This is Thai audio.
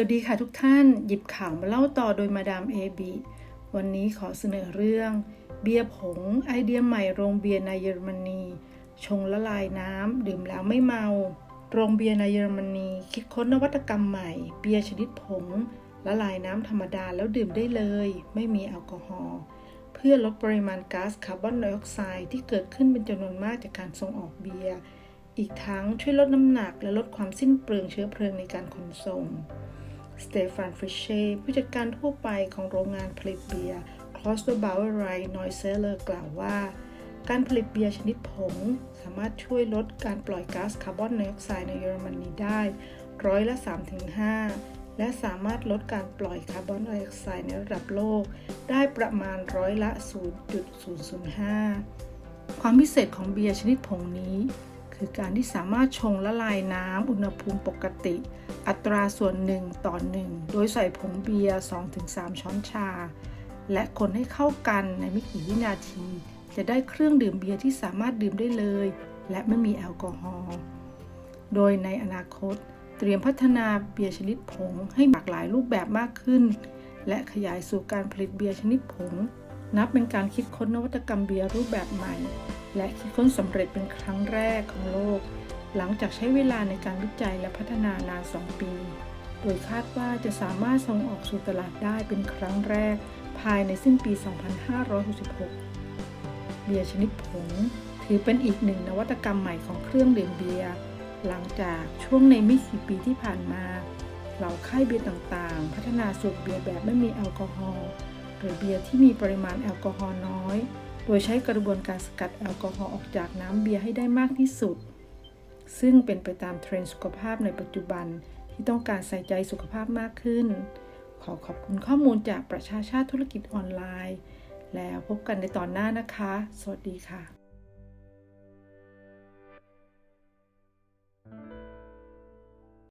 วัสดีค่ะทุกท่านหยิบข่าวมาเล่าต่อโดยมาดามเอบีวันนี้ขอเสนอเรื่อง เบียร์ผงไอเดียใหม่โรงเบียร์ในเยอรมนี ชงละลายน้ำดื่มแล้วไม่เมา โรงเบียร์ในเยอรมนี คิดค้นนวัตกรรมใหม่ เบียร์ชนิดผงละลายน้ำธรรมดาแล้วดื่มได้เลย ไม่มีแอลกอฮอล์เพื่อลดปริมาณก๊าซคาร์บอนไดออกไซด์ที่เกิดขึ้นเป็นจำนวนมากจากการส่งออกเบียร์อีกทั้งช่วยลดน้ำหนักและลดความสิ้นเปลืองเชื้อเพลิงในการขนส่ง สเตฟานฟริเช่ผู้จัดการทั่วไปของโรงงานผลิตเบียร์ c l o s t e r b a u e r i n o i s e l e r กล่าวว่า การผลิตเบียร์ชนิดผง สามารถช่วยลดการปล่อยก๊าซคาร์บอนไดออกไซด์ในเยอรมนีได้ร้อยละ 3-5 และสามารถลดการปล่อยคาร์บอนไดออกไซด์ในระดับโลก ได้ประมาณร้อยละ 0.005 ความพิเศษของเบียร์ชนิดผงนี้ คือการที่สามารถชงละลายน้ำอุณหภูมิปกติ อัตราส่วน1ต่อ1โดยใส่ผงเบียร์ 2-3 ช้อนชา และคนให้เข้ากันในไม่กี่วินาที จะได้เครื่องดื่มเบียร์ที่สามารถดื่มได้เลย และไม่มีแอลกอฮอล์โดยในอนาคต เตรียมพัฒนาเบียร์ชนิดผงให้หลากหลายรูปแบบมากขึ้น และขยายสู่การผลิตเบียร์ชนิดผง นับเป็นการคิดค้นนวัตกรรมเบียร์รูปแบบใหม่ และคิดค้นสำเร็จเป็นครั้งแรกของโลก หลังจากใช้เวลาในการวิจัยและพัฒนานาน 2 ปี โดยคาดว่าจะสามารถส่งออกสู่ตลาดได้เป็นครั้งแรก ภายในสิ้นปี 2566 เบียร์ชนิดผง ถือเป็นอีกหนึ่งนวัตกรรมใหม่ของเครื่องดื่มเบียร์หลังจากช่วงในไม่กี่ปีที่ผ่านมาเหล่าค่ายเบียร์ต่างๆ พัฒนาสูตรเบียร์แบบไม่มีแอลกอฮอล์หรือเบียร์ที่มีปริมาณแอลกอฮอล์น้อย โดยใช้กระบวนการสกัดแอลกอฮอล์ออกจากน้ำเบียร์ให้ได้มากที่สุด ซึ่งเป็นไปตามเทรนด์สุขภาพในปัจจุบันที่ต้องการใส่ใจสุขภาพมากขึ้น ขอขอบคุณข้อมูลจากประชาชาติธุรกิจออนไลน์ แล้วพบกันในตอนหน้านะคะ สวัสดีค่ะ